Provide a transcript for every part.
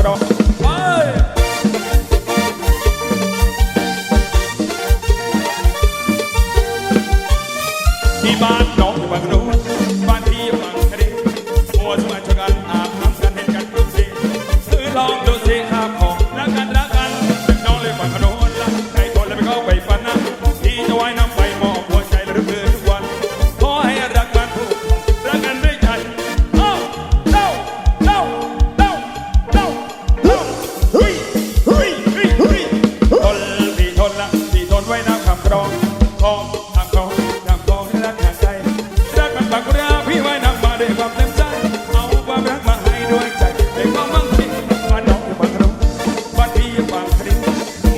กรอที่บ้านน้องบังรู ไว้น้ำคำกรองคองทำคองทำคองให้รักห่างไกลรักมันปากเรือพี่ไว้น้ำมาด้วยความเต็มใจเอาความรักมาให้ด้วยใจให้ความมั่งมีมาน้องอยู่บางระโดบ้านพี่บางคริ้ง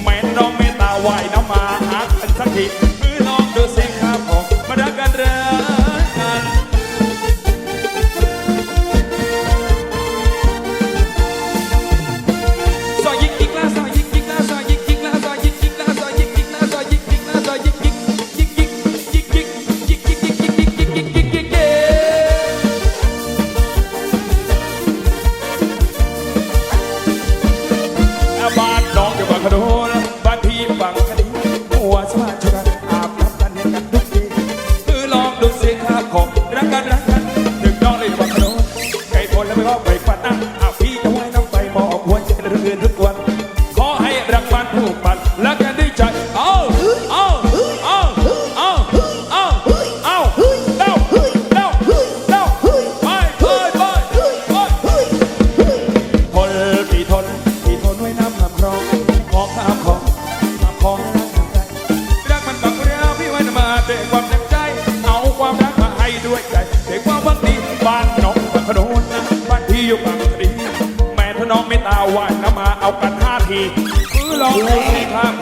แม่น้องเมตตาไหวน้ำมาหากันสักที ดูสิครับของรักกันรักกันถึงน้องเลยบางกระโดนใครทนแล้วไม่ก็ไปฝันนะอาพี่จะไว่ายน้ำไปมองหัวใจเรื่อยทุกวัน ขอให้รักมันผูกพันรักกันด้วยใจเอาเอาเอาเอาเอาเอาเด้าเด้าเด้าไปไปไปไปทนพี่ทนพี่ทนไว้น้ำน้ำครองของข้ามของข้ามของรักทางใจรักมันปักเรือพี่ไว้มาด้วยความ ด้วยใจด้วยความหวังดีบ้านน้องบางขโนนนะบ้านพี่อยู่บางคดีแม่ถ้าน้องไม่ตาไหวนะมาเอากันห้าทีคือลองดูสิท่าของ